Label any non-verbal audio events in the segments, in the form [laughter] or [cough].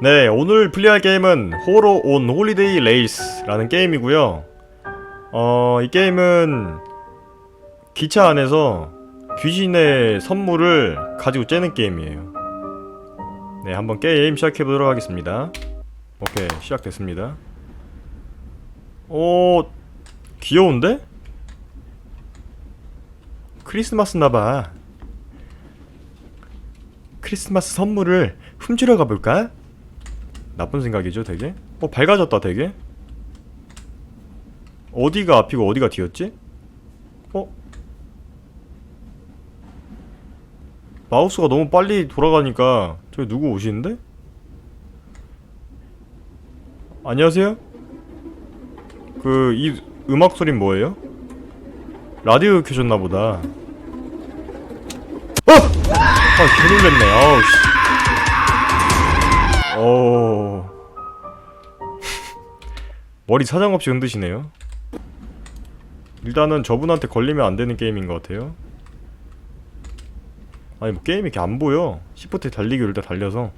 네, 오늘 플레이할 게임은 호로 온 홀리데이 레이스라는 게임이고요. 어, 이 게임은 기차 안에서 귀신의 선물을 가지고 째는 게임이에요. 네, 한번 게임 시작해 보도록 하겠습니다. 오케이, 시작됐습니다. 오, 귀여운데? 크리스마스나봐. 크리스마스 선물을 훔치러 가볼까? 나쁜 생각이죠, 되게? 어, 밝아졌다, 되게? 어디가 앞이고 어디가 뒤였지? 어? 마우스가 너무 빨리 돌아가니까 저기 누구 오시는데? 안녕하세요? 그, 이 음악 소린 뭐예요? 라디오 켜셨나 보다. 어! 아, 개 놀랬네. 아우, 씨. 어. 머리 사정 없이 흔드시네요. 일단은 저분한테 걸리면 안 되는 게임인 것 같아요. 아니 뭐 게임이 이렇게 안 보여. 시프트 달리기를 일단 달려서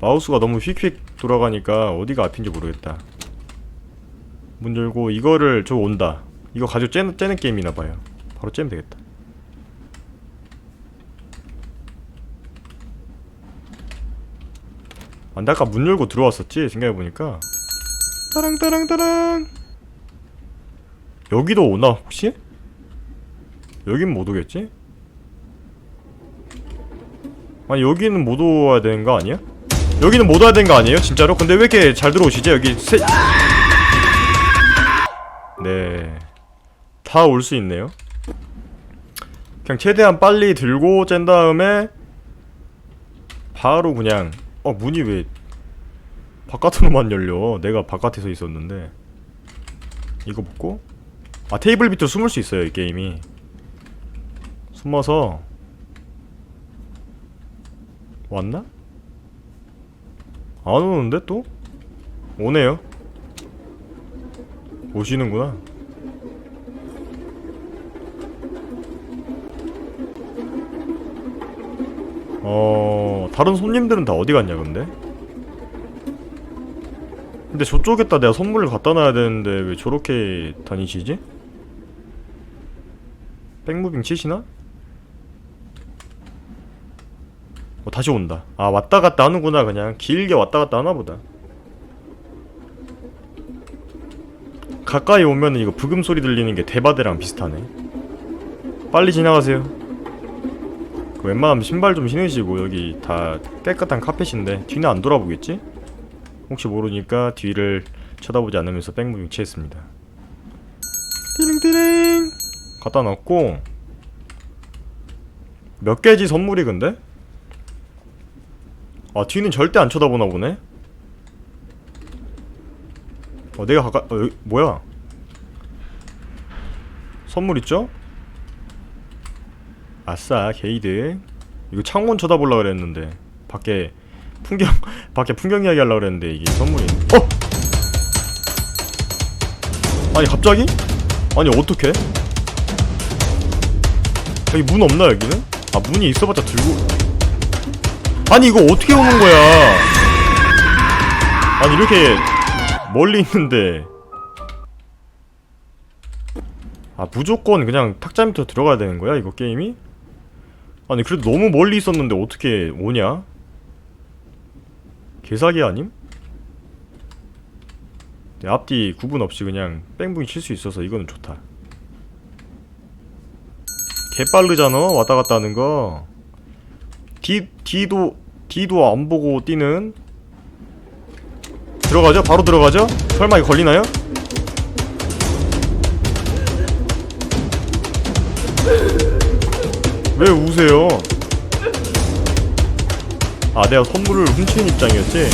마우스가 너무 휙휙 돌아가니까 어디가 앞인지 모르겠다. 문 열고 이거를 저 온다. 이거 가지고 째는, 째는 게임이나 봐요. 바로 째면 되겠다. 아, 나 아까 문 열고 들어왔었지 생각해보니까 따랑 따랑 따랑 여기도 오나 혹시? 여긴 못 오겠지? 아니 여기는 못 와야 되는 거 아니야? 여기는 못 와야 되는 거 아니에요? 진짜로? 근데 왜 이렇게 잘 들어오시지? 여기 세... 네... 다 올 수 있네요 그냥 최대한 빨리 들고 짠 다음에 바로 그냥 어 문이 왜 바깥으로만 열려? 내가 바깥에 서 있었는데. 이거 먹고? 아 테이블 밑으로 숨을 수 있어요 이 게임이. 숨어서. 왔나? 안 오는데 또? 오네요. 오시는구나 어... 다른 손님들은 다 어디 갔냐 근데? 근데 저쪽에다 내가 선물을 갖다 놔야 되는데 왜 저렇게 다니시지? 백무빙 치시나? 어 다시 온다 아 왔다 갔다 하는구나 그냥 길게 왔다 갔다 하나 보다 가까이 오면은 이거 브금 소리 들리는 게 대바대랑 비슷하네 빨리 지나가세요 그 웬만하면 신발 좀 신으시고 여기 다 깨끗한 카펫인데 뒤는 안 돌아보겠지? 혹시 모르니까 뒤를 쳐다보지 않으면서 백무빙 취했습니다 띠링띠링 갖다 놨고 몇 개지 선물이 근데? 아 뒤는 절대 안 쳐다보나 보네 어 내가 가까 어 여기 뭐야 선물 있죠? 아싸 게이드 이거 창문 쳐다보려 그랬는데 밖에 풍경 [laughs] 밖에 풍경 이야기 하려고 그랬는데 이게 선물이 어! 아니 갑자기? 아니 어떻게? 여기 문 없나 여기는? 아 문이 있어봤자 들고 아니 이거 어떻게 오는 거야 아니 이렇게 멀리 있는데 아 무조건 그냥 탁자 밑으로 들어가야 되는 거야 이거 게임이? 아니 그래도 너무 멀리 있었는데 어떻게 오냐? 개사기 아님? 네, 앞뒤 구분 없이 그냥 뺑붕이 칠 수 있어서 이거는 좋다 개빠르잖아 왔다 갔다 하는 거 뒤, 뒤도 뒤도 안 보고 뛰는 들어가죠? 바로 들어가죠? 설마 이거 걸리나요? 왜 우세요? 아 내가 선물을 훔치는 입장이었지?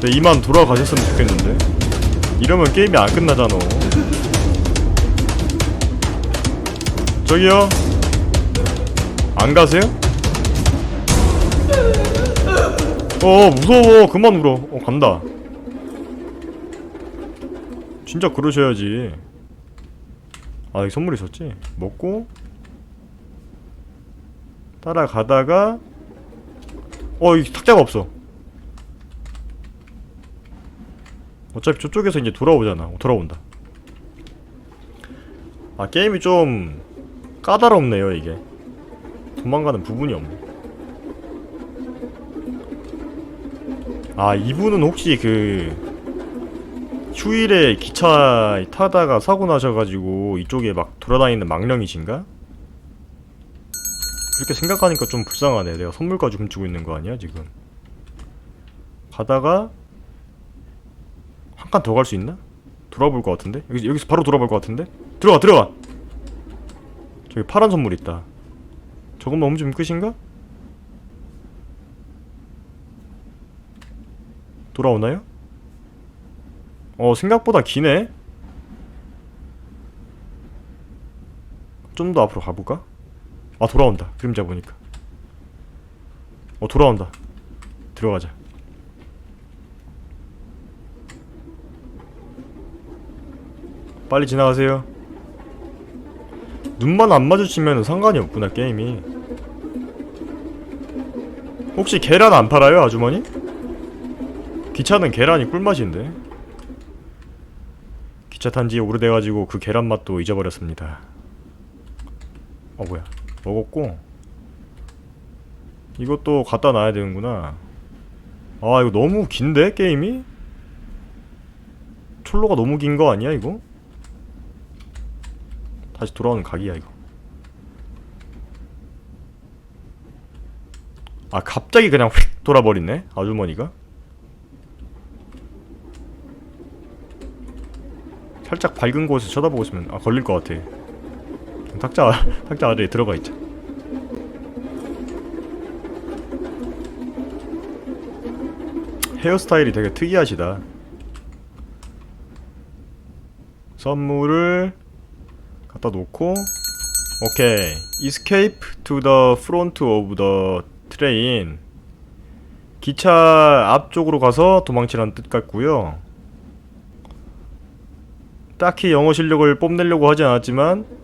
네, 이만 돌아가셨으면 좋겠는데. 이러면 게임이 안 끝나잖아 저기요. 안 가세요? 어 무서워. 그만 울어. 어 간다. 진짜 그러셔야지. 아 여기 선물 있었지? 먹고 따라가다가 어, 이 탁자가 없어. 어차피 저쪽에서 이제 돌아오잖아. 어, 돌아온다. 아, 게임이 좀 까다롭네요, 이게. 도망가는 부분이 없네. 아, 이분은 혹시 그 휴일에 기차 타다가 사고 나셔가지고 이쪽에 막 돌아다니는 망령이신가? 그렇게 생각하니까 좀 불쌍하네. 내가 선물까지 훔치고 있는 거 아니야 지금? 가다가 한 칸 더 갈 수 있나? 돌아볼 것 같은데? 여기, 여기서 바로 돌아볼 것 같은데? 들어가 들어가! 저기 파란 선물 있다. 저것만 훔치면 끝인가? 돌아오나요? 어 생각보다 기네? 좀 더 앞으로 가볼까? 아 돌아온다. 그림자 보니까. 어 돌아온다. 들어가자. 빨리 지나가세요. 눈만 안 마주치면 상관이 없구나 게임이. 혹시 계란 안 팔아요 아주머니? 기차는 계란이 꿀맛인데. 기차 탄지 오래돼가지고 그 계란 맛도 잊어버렸습니다. 어 뭐야 먹었고 이것도 갖다 놔야 되는구나 아 이거 너무 긴데 게임이? 철로가 너무 긴 거 아니야 이거? 다시 돌아오는 각이야 이거 아 갑자기 그냥 휙 돌아버리네 아주머니가 살짝 밝은 곳에서 쳐다보고 있으면 아 걸릴 것 같아 탁자 탁자 아래에 들어가 있자. 헤어스타일이 되게 특이하시다. 선물을 갖다 놓고 오케이 escape to the front of the train 기차 앞쪽으로 가서 도망치라는 뜻 같고요. 딱히 영어 실력을 뽐내려고 하지 않았지만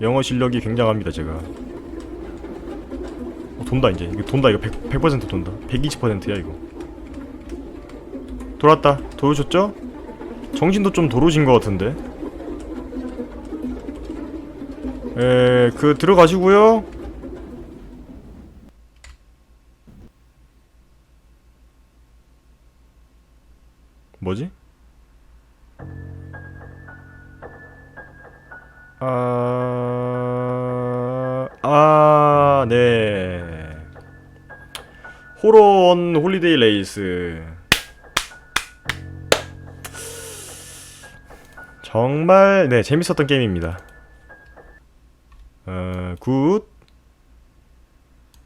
영어 실력이 굉장합니다 제가. 어, 돈다 이제. 이거 돈다 이거 100%, 100% 돈다. 120%야 이거. 돌았다. 돌으셨죠? 정신도 좀 도루신 것 같은데. 에, 그 들어가시고요. 뭐지? 아, 호러원 홀리데이 레이스. 정말, 네, 재밌었던 게임입니다. 어, 굿.